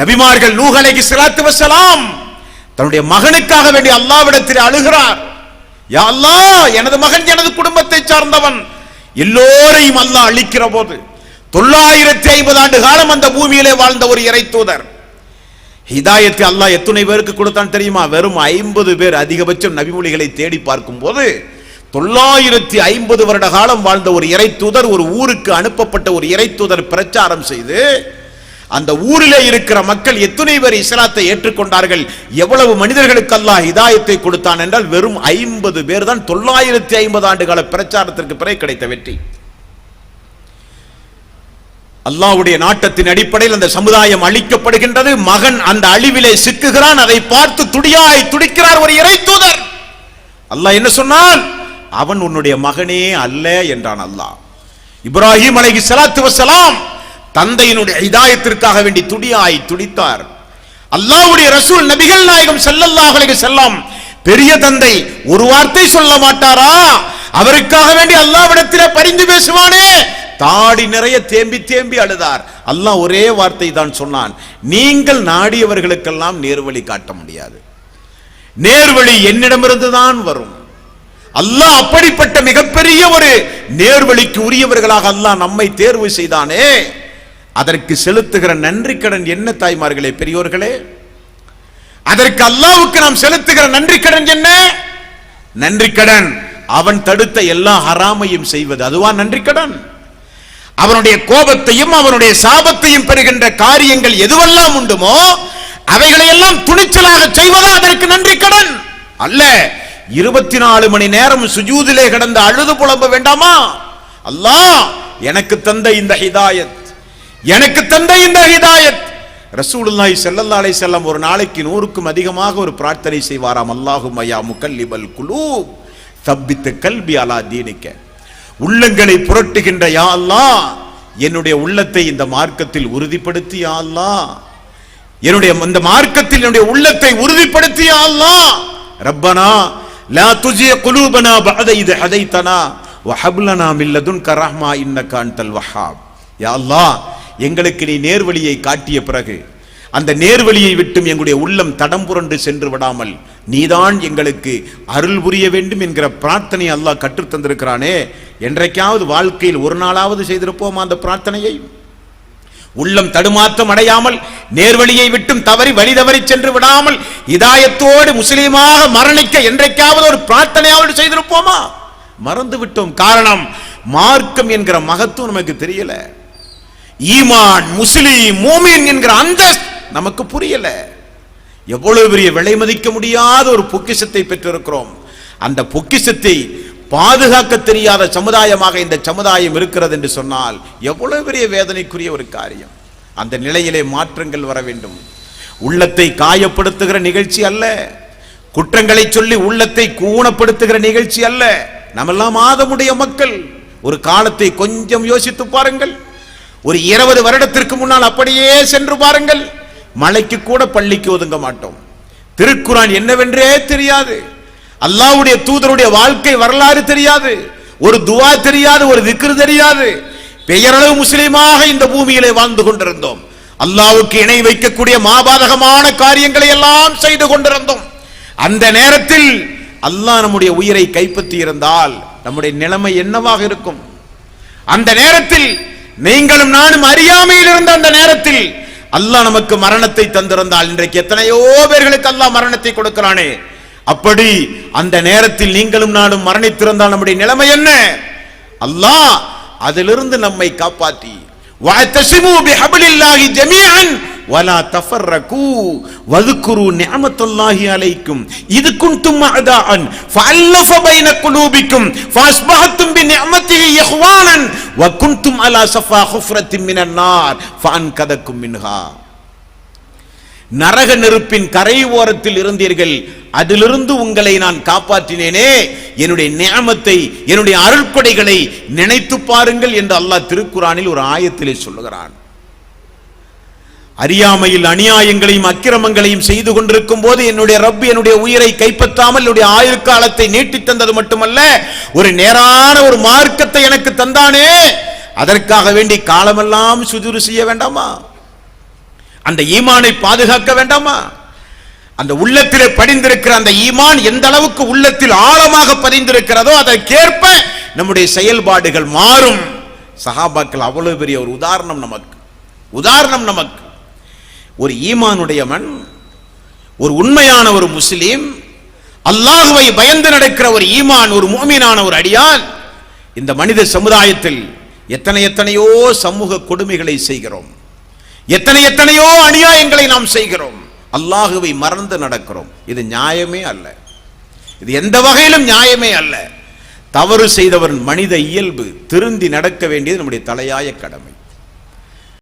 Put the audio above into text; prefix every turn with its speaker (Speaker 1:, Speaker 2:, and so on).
Speaker 1: நபிமார்கள் நூகலைக்கு சிலாத்து வசலாம் தன்னுடைய மகனுக்காக வேண்டிய அல்லாவிடத்தில் அழுகிறார். யா அல்லாஹ் எனது மகன் எனது குடும்பத்தை சார்ந்தவன். எல்லோரையும் அல்லாஹ் அழிக்கிற போது தொள்ளாயிரத்தி ஐம்பது ஆண்டு காலம் அந்த பூமியிலே வாழ்ந்த ஒரு இறை தூதர். ஹிதாயத்தை அல்லாஹ் எத்தனை பேருக்கு கொடுத்தான் தெரியுமா? வெறும் ஐம்பது பேர் அதிகபட்சம் நபிமொழிகளை தேடி பார்க்கும் போது தொள்ளாயிரத்தி ஐம்பது வருட காலம் வாழ்ந்த ஒரு இறை தூதர் ஒரு ஊருக்கு அனுப்பப்பட்ட ஒரு இறை தூதர் பிரச்சாரம் செய்து அந்த ஊரிலே இருக்கிற மக்கள் எத்தனை பேர் இஸ்லாத்தை ஏற்றுக்கொண்டார்கள்? எவ்வளவு மனிதர்களுக்கு அல்லாஹ் ஹிதாயத்தை கொடுத்தான் என்றால் வெறும் ஐம்பது பேர் தான் தொள்ளாயிரத்தி ஐம்பது ஆண்டு கால பிரச்சாரத்திற்கு பிறகு கிடைத்த வெற்றி. அல்லாஹ்வுடைய நாட்டத்தின் அடிப்படையில் அந்த சமுதாயம் அழிக்கப்படுகின்றது. மகன் அந்த அழிவிலே சிக்குகிறான் அதை பார்த்து துடியாய் துடிக்கிறார் ஒரு இறை தூதர். அல்லாஹ் என்ன சொன்னான்? அவன் உன்னுடைய மகனே அல்ல என்றான் அல்லாஹ். இப்ராஹிம் அலைஹி சலாத்து வசலாம் தந்தையினுடைய இதாயத்திற்காக வேண்டி துடியாய் துடித்தார். அல்லாஹ்வுடைய ரசூல் நபிகள் நாயகம் ஸல்லல்லாஹு செல்லம் பெரிய தந்தை ஒரு வார்த்தை சொல்ல மாட்டாரா? அவருக்காக வேண்டி அல்லாஹ்விடத்திலே பரிந்து பேசுவானே? தாடி நிறைய தேம்பி தேம்பி அழுதார். அல்லாஹ் ஒரே வார்த்தை தான் சொன்னான். நீங்கள் நாடியவர்களுக்கெல்லாம் நேர்வழி காட்ட முடியாது. நேர்வழி என்னிடமிருந்து தான் வரும். அல்லாஹ் அப்படிப்பட்ட மிகப்பெரிய ஒரு நேர்வழிக்கு உரியவர்களாக அல்லாஹ் நம்மை தேர்வு செய்தானே? அதற்கு செலுத்துகிற நன்றி கடன் என்ன தாய்மார்களே பெரியோர்களே? அதற்கு அல்லாவுக்கு நாம் செலுத்துகிற நன்றி கடன் என்ன? நன்றி கடன். அவன் தடுத்த எல்லா ஹராமையும் செய்வது அதுவா நன்றி கடன்? அவனுடைய கோபத்தையும் அவனுடைய சாபத்தையும் பெறுகின்ற காரியங்கள் எதுவெல்லாம் உண்டுமோ அவைகளை எல்லாம் துணிச்சலாக செய்வதா அதற்கு நன்றி கடன்? அல்ல இருபத்தி நாலு மணி நேரம் சுஜூதிலே கிடந்து அழுது புலம்ப வேண்டாமா? அல்லாஹ் எனக்கு தந்த இந்த ஹிதாயத். எனக்கு தந்த இந்த ஹிதாயத். ரசூலுல்லாஹி ஸல்லல்லாஹு அலைஹி வஸல்லம் ஒரு நாளைக்கு நூறுக்கும் அதிகமாக ஒரு பிரார்த்தனை செய்வாராம். அல்லாஹும் யா முக்கல்லிபல் குலூப் தப்பித்த கல்வி அலா தீனிக்க. உள்ளங்களை புரட்டுகின்ற யா அல்லா என்னுடைய உள்ளத்தை இந்த மார்க்கத்தில் உறுதிப்படுத்தி யா அல்லாஹ். என்னுடைய இந்த மார்க்கத்தில் என்னுடைய உள்ளத்தை உறுதிப்படுத்தி யா அல்லாஹ். ரப்பனா லா துஜிய குலூபனா பஅத இது ஹதைத்தனா வஹப் மில்லதுன் கரஹ்மா லதுன்க ரஹ்மா வஹாப். யா அல்லாஹ் எங்களுக்கு நீ நேர்வழியை காட்டிய பிறகு அந்த நேர்வழியை விட்டும் எங்களுடைய உள்ளம் தடம் புரண்டு சென்று விடாமல் நீதான் எங்களுக்கு அருள் புரிய வேண்டும் என்கிற பிரார்த்தனை அல்லாஹ் கற்றுத்தந்திருக்கிறானே என்றைக்காவது வாழ்க்கையில் ஒரு நாளாவது செய்திருப்போமா அந்த பிரார்த்தனையை? உள்ளம் தடுமாற்றம் அடையாமல் நேர்வழியை விட்டும் தவறி வழி தவறி சென்று விடாமல் இதாயத்தோடு முஸ்லீமாக மரணிக்க என்றைக்காவது ஒரு பிரார்த்தனையாவது செய்திருப்போமா? மறந்து விட்டோம் காரணம் மார்க்கம் என்கிற மகத்துவம் நமக்கு தெரியல. ஈமான் முஸ்லீம் மூமின் என்கிற அந்த நமக்கு புரியல. எவ்வளவு பெரிய விலை மதிக்க முடியாத ஒரு பொக்கிஷத்தை பெற்றிருக்கிறோம். அந்த பொக்கிஷத்தை பாதுகாக்க தெரியாத சமுதாயமாக இந்த சமுதாயம் இருக்கிறது என்று சொன்னால் எவ்வளவு பெரிய வேதனைக்குரிய ஒரு காரியம். அந்த நிலையிலே மாற்றங்கள் வர வேண்டும். உள்ளத்தை காயப்படுத்துகிற நிகழ்ச்சி அல்ல. குற்றங்களை சொல்லி உள்ளத்தை கூணப்படுத்துகிற நிகழ்ச்சி அல்ல. நம்மெல்லாம் ஆதமுடைய மக்கள். ஒரு காலத்தை கொஞ்சம் யோசித்து பாருங்கள். ஒரு இருபது வருடத்திற்கு முன்னால் அப்படியே சென்று பாருங்கள். மலைக்கு கூட பள்ளிக்கு ஒதுங்க மாட்டோம். திருக்குறான் என்னவென்றே தெரியாது. அல்லாவுடைய தூதருடைய வாழ்க்கை வரலாறு தெரியாது. ஒரு துவா தெரியாது ஒரு திக்ரு தெரியாது. பெயரளவு முஸ்லீமாக இந்த பூமியிலே வாழ்ந்து கொண்டிருந்தோம். அல்லாவுக்கு இணை வைக்கக்கூடிய மாபாதகமான காரியங்களை எல்லாம் செய்து கொண்டிருந்தோம். அந்த நேரத்தில் அல்லாஹ் நம்முடைய உயிரை கைப்பற்றி இருந்தால் நம்முடைய நிலைமை என்னவாக இருக்கும்? அந்த நேரத்தில் நீங்களும் நானும் அறியாமையில் இருந்த அந்த நேரத்தில் அல்லாஹ் நமக்கு மரணத்தை தந்திருந்தால். இன்றைக்கு எத்தனையோ பேர்களுக்கு அல்லாஹ் மரணத்தை கொடுக்கிறானே. அப்படி அந்த நேரத்தில் நீங்களும் நானும் மரணித்திருந்தால் நம்முடைய நிலைமை என்ன? அல்லாஹ் அதிலிருந்து நம்மை காப்பாற்றி. ஜமீஅன் வலா தஃபர்ரகு வதுக்குரு நிஅமத்துல்லாஹி அலைக்கும். இது குன்தும் அதாஅன் ஃபஅல்லஃப பைன குலூபிக்கும். ஃபஅஸ்பஹத்தும் பிநிஅமத்திஹி இஹ்வானன். வ குன்தும் அலா சஃபா ஹுஃப்ரத்தின் மினன் நார். ஃபஅன்கதக்கும் மின்ஹா. நரக நெருப்பின் கரை ஓரத்தில் இருந்தீர்கள். அதிலிருந்து உங்களை நான் காப்பாற்றினேனே. என்னுடைய நியமத்தை என்னுடைய அருள்கொடைகளை நினைத்து பாருங்கள் என்று அல்லாஹ் திருக்குறானில் ஒரு ஆயத்திலே சொல்லுகிறான். அறியாமையில் அநியாயங்களையும் அக்கிரமங்களையும் செய்து கொண்டிருக்கும் போது என்னுடைய ரப் என்னுடைய உயிரை கைப்பற்றாமல் என்னுடைய ஆயுள் காலத்தை நீட்டித் தந்தது மட்டுமல்ல ஒரு நேரான ஒரு மார்க்கத்தை எனக்கு தந்தானே. அதற்காக வேண்டி காலமெல்லாம் சுஜூறு செய்ய வேண்டாமா? அந்த ஈமானை பாதுகாக்க வேண்டாமா? அந்த உள்ளத்திலே படிந்திருக்கிற அந்த ஈமான் எந்த அளவுக்கு உள்ளத்தில் ஆழமாக பதிந்திருக்கிறதோ அதற்கேற்ப நம்முடைய செயல்பாடுகள் மாறும். சஹாபாக்கள் அவ்வளவு பெரிய ஒரு உதாரணம் நமக்கு. உதாரணம் நமக்கு. ஒரு ஈமானுடையவன் ஒரு உண்மையான ஒரு முஸ்லீம் அல்லாஹுவை பயந்து நடக்கிற ஒரு ஈமான் ஒரு மோமீனான ஒரு அடியான் இந்த மனித சமுதாயத்தில் எத்தனை எத்தனையோ சமூக கொடுமைகளை செய்கிறோம். எத்தனை எத்தனையோ அநியாயங்களை நாம் செய்கிறோம். அல்லாஹுவை மறந்து நடக்கிறோம். இது நியாயமே அல்ல. இது எந்த வகையிலும் நியாயமே அல்ல. தவறு செய்தவன் மனித இயல்பு திருந்தி நடக்க வேண்டியது நம்முடைய தலையாய கடமை.